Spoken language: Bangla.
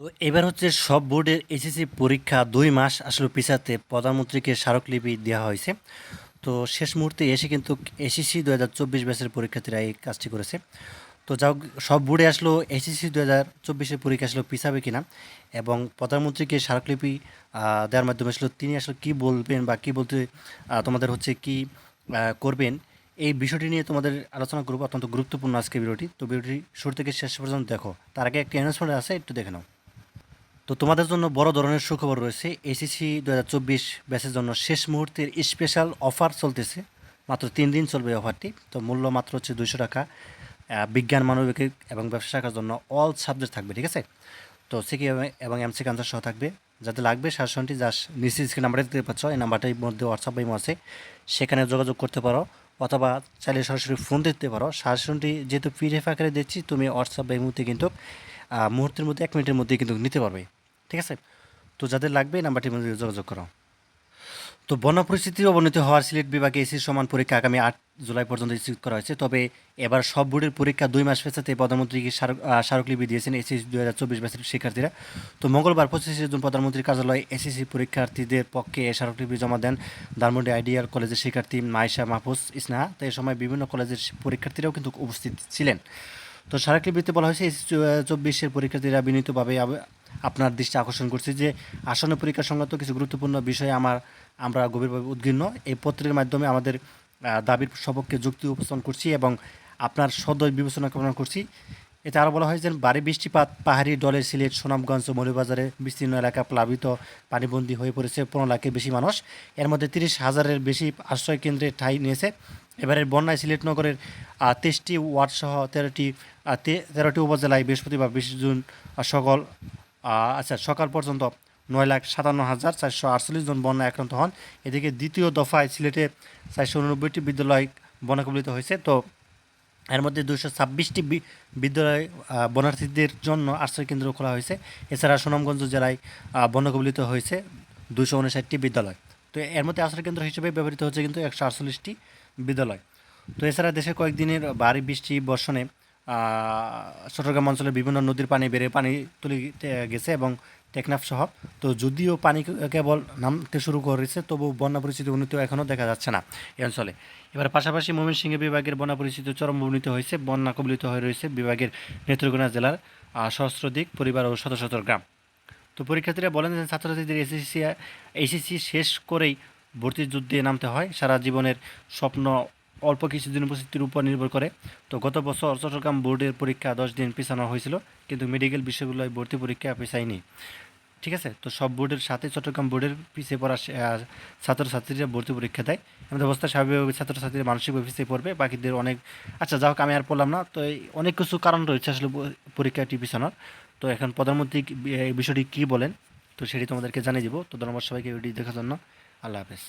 তো এবার হচ্ছে সব বোর্ডের এসএসসি পরীক্ষা দুই মাস আসলে পিছাতে প্রধানমন্ত্রীকে স্মারকলিপি দেওয়া হয়েছে। তো শেষ মুহূর্তে এসে কিন্তু এসএসসি দু হাজার চব্বিশ ব্যাচের পরীক্ষার্থীরা এই কাজটি করেছে। তো যাও, সব বোর্ডে আসলো এসএসসি দু হাজার চব্বিশের পরীক্ষা আসলে পিছাবে কিনা এবং প্রধানমন্ত্রীকে স্মারকলিপি দেওয়ার মাধ্যমে আসলে তিনি আসলে কী বলবেন বা কী বলতে তোমাদের হচ্ছে কি করবেন এই বিষয়টি নিয়ে তোমাদের আলোচনা করব। অত্যন্ত গুরুত্বপূর্ণ আজকে ভিডিওটি। তো ভিডিওটি শুরু থেকে শেষ পর্যন্ত দেখো। তার আগে একটা অ্যানাউন্সমেন্ট আছে, একটু দেখে নাও। তো তোমাদের জন্য বড় ধরনের সুখবর রয়েছে এসিসি দু হাজার চব্বিশ ব্যাচের জন্য শেষ মুহূর্তের স্পেশাল অফার চলতেছে। মাত্র তিন দিন চলবে অফারটি তো মূল্য মাত্র হচ্ছে দুইশো টাকা। বিজ্ঞান, মানবিক এবং ব্যবসা শাখার জন্য অল সাবজেক্ট থাকবে, ঠিক আছে? তো সিকি এবং এমসি কান্সার সহ থাকবে। যাতে লাগবে শাসনটি জাস্ট নিচে স্ক্রিন নাম্বারটা দেখতে পাচ্ছ, এই নাম্বারটির মধ্যে হোয়াটসঅ্যাপ ইমো আছে। সেখানে যোগাযোগ করতে পারো অথবা চাইলে সরাসরি ফোন দিতে পারো। শাসনটি যেহেতু পিডিএফ আকারে দিচ্ছি, তুমি হোয়াটসঅ্যাপ এই মুহূর্তে কিন্তু মুহূর্তের মধ্যে, এক মিনিটের মধ্যে কিন্তু নিতে পারবে। ঠিক আছে? তো যাদের লাগবে মধ্যে যোগাযোগ করো। তো বন্যা পরিস্থিতির অবনতি হওয়ার সিলেট বিভাগে এসির সমান পরীক্ষা আগামী আট জুলাই পর্যন্ত স্থগিত করা হয়েছে। তবে এবার সব বোর্ডের পরীক্ষা দুই মাস পেছাতে প্রধানমন্ত্রীকে স্মারকলিপি দিয়েছেন এসএসসি দুই হাজার চব্বিশ ব্যাচের শিক্ষার্থীরা। তো মঙ্গলবার পঁচিশে জুন প্রধানমন্ত্রীর কার্যালয়ে এসএসসি পরীক্ষার্থীদের পক্ষে স্মারকলিপি জমা দেন ধানমন্ডি আইডিয়াল কলেজের শিক্ষার্থী মাইশা মাহফুজ ইসনাহা। তো এই সময় বিভিন্ন কলেজের পরীক্ষার্থীরাও কিন্তু উপস্থিত ছিলেন। তো স্মারকলিপিতে বলা হয়েছে এসএসসি চব্বিশের পরীক্ষার্থীরা বিনীতভাবে আপনার দৃষ্টি আকর্ষণ করছি যে আসন্ন পরীক্ষা সংক্রান্ত কিছু গুরুত্বপূর্ণ বিষয়ে আমার, আমরা গভীরভাবে উদ্গীর্ণ। এই পত্রের মাধ্যমে আমাদের দাবির সপক্ষে যুক্তি উপস্থাপন করছি এবং আপনার সদয় বিবেচনা কামনা করছি। এতে আরও বলা হয় যে ভারী বৃষ্টিপাত, পাহাড়ি ডলের সিলেট, সুনামগঞ্জ ও বিস্তীর্ণ এলাকা প্লাবিত, পানিবন্দী হয়ে পড়েছে পনেরো লাখের বেশি মানুষ। এর মধ্যে তিরিশ হাজারের বেশি আশ্রয় কেন্দ্রে ঠাঁই নিয়েছে। এবারের বন্যায় সিলেট নগরের তেইশটি ওয়ার্ড সহ তেরোটি তেরোটি উপজেলায় বৃহস্পতিবার বিশ জুন সকল আচ্ছা সকাল পর্যন্ত নয় লাখ সাতান্ন হাজার চারশো আটচল্লিশ জন বন্যা আক্রান্ত হন। এদিকে দ্বিতীয় দফায় সিলেটে চারশো উননব্বইটি বিদ্যালয় বন্যা কবলিত হয়েছে। তো এর মধ্যে দুশো ছাব্বিশটি বিদ্যালয় বনার্থীদের জন্য আশ্রয় কেন্দ্র খোলা হয়েছে। এছাড়া সুনামগঞ্জ জেলায় বন্যা কবলিত হয়েছে দুশো উনষাটটি বিদ্যালয়। তো এর মধ্যে আশ্রয় কেন্দ্র হিসেবে ব্যবহৃত হচ্ছে কিন্তু একশো আটচল্লিশটি বিদ্যালয়। তো এছাড়া দেশে কয়েকদিনের ভারী বৃষ্টি বর্ষণে চট্টগ্রাম অঞ্চলের বিভিন্ন নদীর পানি বেড়ে পানি তুলে গেছে এবং টেকনাফ সহ তো যদিও পানি কেবল নামতে শুরু করেছে তবু বন্যা পরিস্থিতি উন্নতি এখনও দেখা যাচ্ছে না এই অঞ্চলে। এবার পাশাপাশি ময়মনসিংহ বিভাগের বন্যা পরিস্থিতি চরম উন্নীত হয়েছে বন্যা কবলিত হয়ে রয়েছে বিভাগের নেত্রকোনা জেলার আহ, সহস্রাধিক পরিবার ও শত শত গ্রাম। তো পরীক্ষার্থীরা বলেন যে ছাত্রছাত্রীদের এসএসসি এইচএসসি শেষ করেই ভর্তির যুদ্ধে নামতে হয়। সারা জীবনের স্বপ্ন অল্প কিছুদিন উপস্থিতির উপর নির্ভর করে। তো গত বছর চট্টগ্রাম বোর্ডের পরীক্ষা দশ দিন পিছানো হয়েছিল, কিন্তু মেডিকেল বিশ্ববিদ্যালয় ভর্তি পরীক্ষা পেছায়নি ঠিক আছে? তো সব বোর্ডের সাথে চট্টগ্রাম বোর্ডের পিছিয়ে পড়া ছাত্রছাত্রীরা ভর্তি পরীক্ষা দেয়। এমন অবস্থা, স্বাভাবিকভাবে ছাত্রছাত্রীরা মানসিকভাবে পিছিয়ে পড়বে, বাকিদের অনেক আচ্ছা যাই হোক, আমি আর পড়লাম না। তো এই অনেক কিছু কারণ রয়েছে আসলে পরীক্ষাটি পিছানোর। তো এখন প্রধানমন্ত্রী এই বিষয়টি কী বলেন? তো সেটি তোমাদেরকে জানিয়ে দিব। তো ধন্যবাদ সবাইকে ভিডিও দেখার জন্য। আল্লাহ হাফেজ।